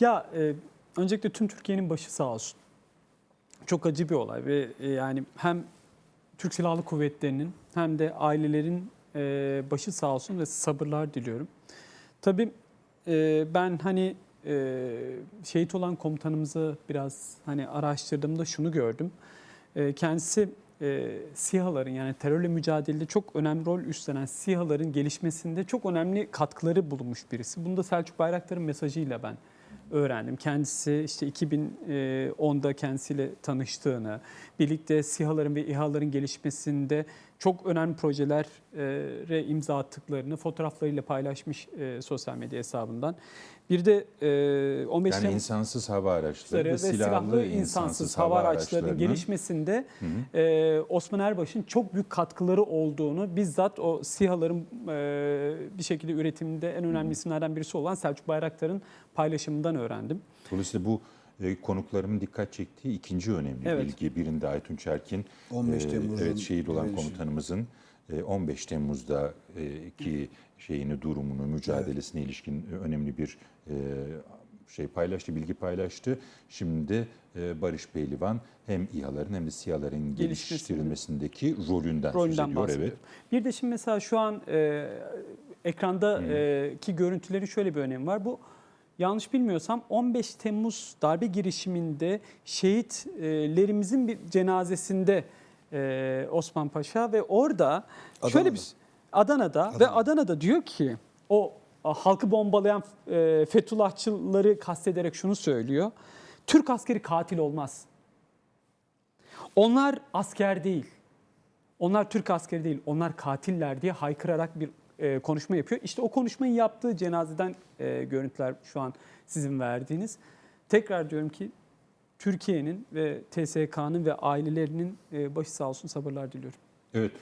Ya e, öncelikle tüm Türkiye'nin başı sağ olsun. Çok acı bir olay ve e, yani hem Türk Silahlı Kuvvetleri'nin hem de ailelerin e, başı sağ olsun ve sabırlar diliyorum. Tabii e, ben hani e, şehit olan komutanımızı biraz hani araştırdığımda şunu gördüm. E, kendisi e, SİHA'ların yani terörle mücadelede çok önemli rol üstlenen SİHA'ların gelişmesinde çok önemli katkıları bulunmuş birisi. Bunu da Selçuk Bayraktar'ın mesajıyla ben öğrendim. Kendisi işte 2010'da kendisiyle tanıştığını, birlikte SİHA'ların ve İHA'ların gelişmesinde çok önemli projelere imza attıklarını fotoğraflarıyla paylaşmış e, sosyal medya hesabından. Bir de e, 15 Yani insansız hava araçları ve ve silahlı insansız hava araçlarının gelişmesinde e, Osman Erbaş'ın çok büyük katkıları olduğunu bizzat o SİHA'ların e, bir şekilde üretiminde en önemli isimlerden birisi olan Selçuk Bayraktar'ın paylaşımından öğrendim. Dolayısıyla bu e, konuklarımın dikkat çektiği ikinci önemli Evet. bilgi. Birinde Aytun Çerkin, 15 e, Temmuz'un evet şehit olan direnişi. komutanımızın e, 15 Temmuz'da e, ki şeyini, durumunu, mücadelesine ilişkin önemli bir e, şey paylaştı, bilgi paylaştı. Şimdi e, Barış Pehlivan hem İHA'ların hem de SİHA'ların geliştirilmesindeki rolünden, söz rolünden ediyor. bahsediyor. Evet. Bir de şimdi mesela şu an e, ekrandaki görüntülerin şöyle bir önemi var. Bu yanlış bilmiyorsam 15 Temmuz darbe girişiminde şehitlerimizin bir cenazesinde e, Osman Paşa ve orada şöyle Adana'da. bir Adana'da, ve Adana'da. Diyor ki o halkı bombalayan e, Fethullahçıları kastederek şunu söylüyor. Türk askeri katil olmaz. Onlar asker değil. Onlar Türk askeri değil, onlar katiller diye haykırarak bir e, konuşma yapıyor. İşte o konuşmayı yaptığı cenazeden e, görüntüler şu an sizin verdiğiniz. Tekrar diyorum ki Türkiye'nin ve TSK'nın ve ailelerinin e, başı sağ olsun sabırlar diliyorum. Evet.